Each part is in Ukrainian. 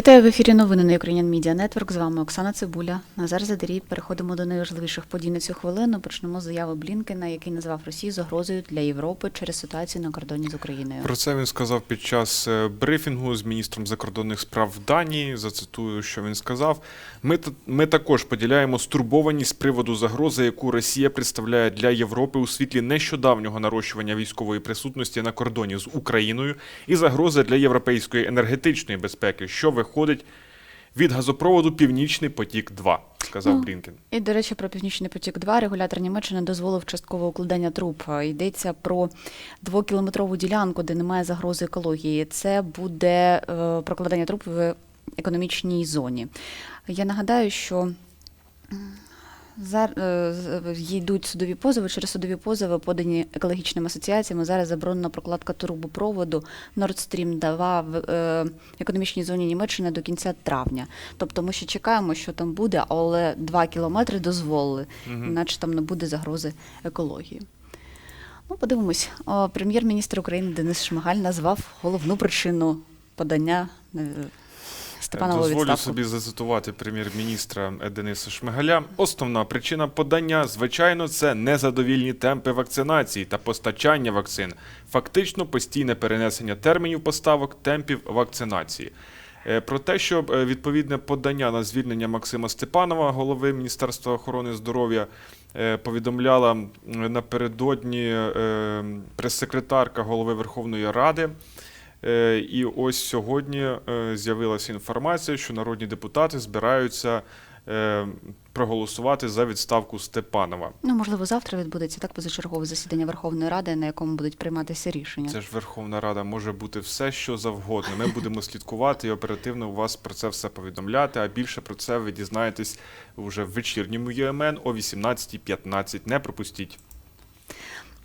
Вітаю в ефірі новини на Ukrainian Media Network. З вами Оксана Цибуля. Назар Задарій. Переходимо до найважливіших подій на цю хвилину. Почнемо з заяви Блінкена, який назвав Росію загрозою для Європи через ситуацію на кордоні з Україною. Про це він сказав під час е, брифінгу з міністром закордонних справ Данії. Зацитую, що він сказав. Ми, ми також поділяємо стурбованість з приводу загрози, яку Росія представляє для Європи у світлі нещодавнього нарощування військової присутності на кордоні з Україною і загрози для європейської енергетичної безпеки, що виходить від газопроводу Північний потік 2 сказав Ну, Блінкен. І, до речі, про Північний потік 2 регулятор Німеччини дозволив часткове укладання труб. Йдеться про двокілометрову ділянку, де немає загрози екології. Це буде е, прокладання труб в економічній зоні. Я нагадаю, що йдуть судові позови. Через судові позови, подані екологічними асоціаціями. Зараз заборонена прокладка трубопроводу Nord Stream 2 в е, економічній зоні Німеччини до кінця травня. Тобто ми ще чекаємо, що там буде, але 2 кілометри дозволили, іначе там не буде загрози екології. Ну, подивимось. Прем'єр-міністр України Денис Шмигаль назвав головну причину подання е, Степанова Дозволю відставку. собі зацитувати прем'єр-міністра Дениса Шмигаля. Основна причина подання, звичайно, це незадовільні темпи вакцинації та постачання вакцин, фактично постійне перенесення термінів поставок темпів вакцинації. Е, Про те, що е, відповідне подання на звільнення Максима Степанова, голови Міністерства охорони здоров'я, е, повідомляла напередодні прес-секретарка голови Верховної Ради. Е, І ось сьогодні е, з'явилася інформація, що народні депутати збираються е, проголосувати за відставку Степанова. Ну, можливо, завтра відбудеться так позачергове засідання Верховної Ради, на якому будуть прийматися рішення. Це ж Верховна Рада може бути все, що завгодно. Ми будемо слідкувати і оперативно у вас про це все повідомляти. А більше про це ви дізнаєтесь вже в вечірньому ЮМН о 18.15. Не пропустіть.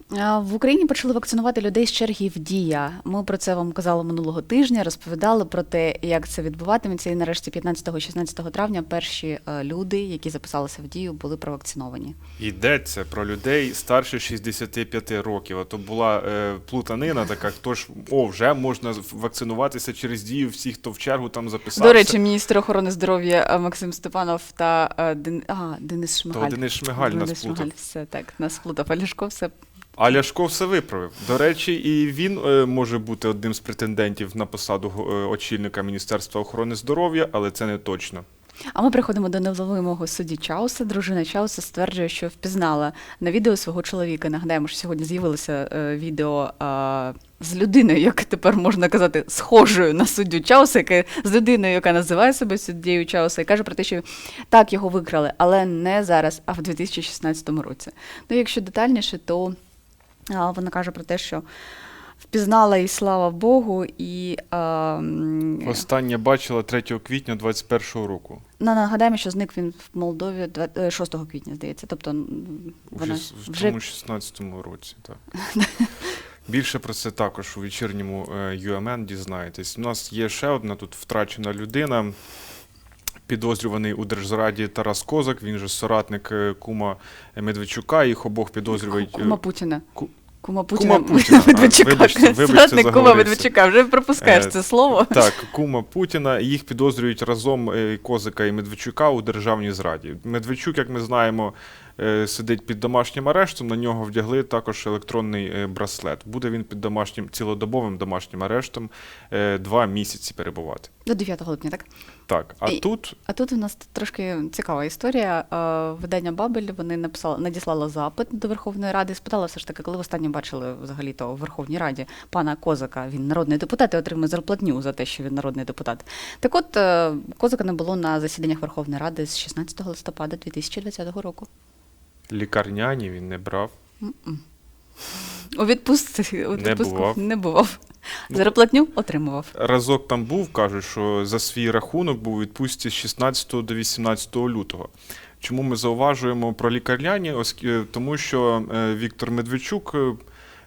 В Україні почали вакцинувати людей з черги в Дія. Ми про це вам казали минулого тижня, розповідали про те, як це відбуватиметься. І нарешті 15-16 травня перші е, люди, які записалися в дію, були провакциновані. Йдеться про людей старше 65 років. А то була е, плутанина така, хто ж о, вже можна вакцинуватися через дію всі, хто в чергу там записався. До речі, міністр охорони здоров'я е, Максим Степанов та е, Ден... а, Денис Шмигаль. Денис Шмигаль нас Денис плутав. Шмигаль, все так, нас плутав. А все А Ляшко все виправив. До речі, і він е, може бути одним з претендентів на посаду е, очільника Міністерства охорони здоров'я, але це не точно. А ми приходимо до невловимого судді Чауса. Дружина Чауса стверджує, що впізнала на відео свого чоловіка. Нагадаємо, що сьогодні з'явилося е, відео е, з людиною, як тепер можна казати, схожою на суддю Чауса, яка з людиною, яка називає себе суддєю Чауса, і каже про те, що так його викрали, але не зараз, а в 2016 році. Ну, якщо детальніше, то вона каже про те, що впізнала і слава Богу, і м, Останнє бачила 3 квітня 2021 року. Ну, нагадаємо, що зник він в Молдові два- е, 6 квітня, здається. Тобто вона в вже тому 16-му році. Так. Більше про це також у вечірньому е, UMN дізнаєтесь. У нас є ще одна тут втрачена людина. Підозрюваний у держзраді Тарас Козак, він же соратник е, кума Медведчука. Їх обох підозрюють. е, Кума Путіна. Ку- Кума Путіна. Путіна, а, вибачте, вибачте, Соратник кума. Медведчука. Вже пропускаєш Е, це слово. Так, кума Путіна. Їх підозрюють разом Козика і Медведчука у державній зраді. Медведчук, як ми знаємо, сидить під домашнім арештом. На нього вдягли також електронний браслет. Буде він під домашнім цілодобовим домашнім арештом два місяці перебувати. До 9 липня, так? Так, а І- тут А тут у нас трошки цікава історія. Е, Видання Бабель вони написали, надіслало запит до Верховної Ради. Спитала все ж таки, коли ви останнє бачили взагалі то в Верховній Раді пана Козака. Він народний депутат і отримує зарплатню за те, що він народний депутат. Так от е, Козака не було на засіданнях Верховної Ради з 16 листопада 2020 року. лікарняні він не брав. У відпустці у Не відпустку бував. не бував. Ну, Зарплатню отримував. Разок там був, кажуть, що за свій рахунок був у відпустці з 16 до 18 лютого. Чому ми зауважуємо про лікарняні? Оскільки тому, що е, Віктор Медведчук е,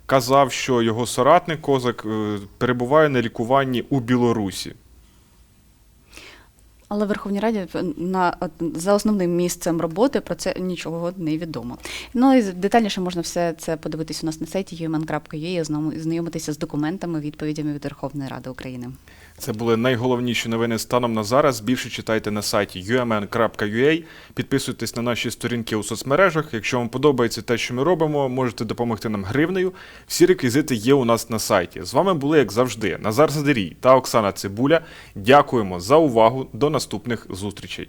казав, що його соратник Козак е, перебуває на лікуванні у Білорусі. Але Верховній Раді на за основним місцем роботи про це нічого не відомо. Ну і детальніше можна все це подивитись у нас на сайті umn.ua, знайом- знайомитися з документами, відповідями від Верховної Ради України. Це були найголовніші новини станом на зараз. Більше читайте на сайті umn.ua, підписуйтесь на наші сторінки у соцмережах. Якщо вам подобається те, що ми робимо, можете допомогти нам гривнею. Всі реквізити є у нас на сайті. З вами були, як завжди, Назар Задерій та Оксана Цибуля. Дякуємо за увагу. До наступних зустрічей.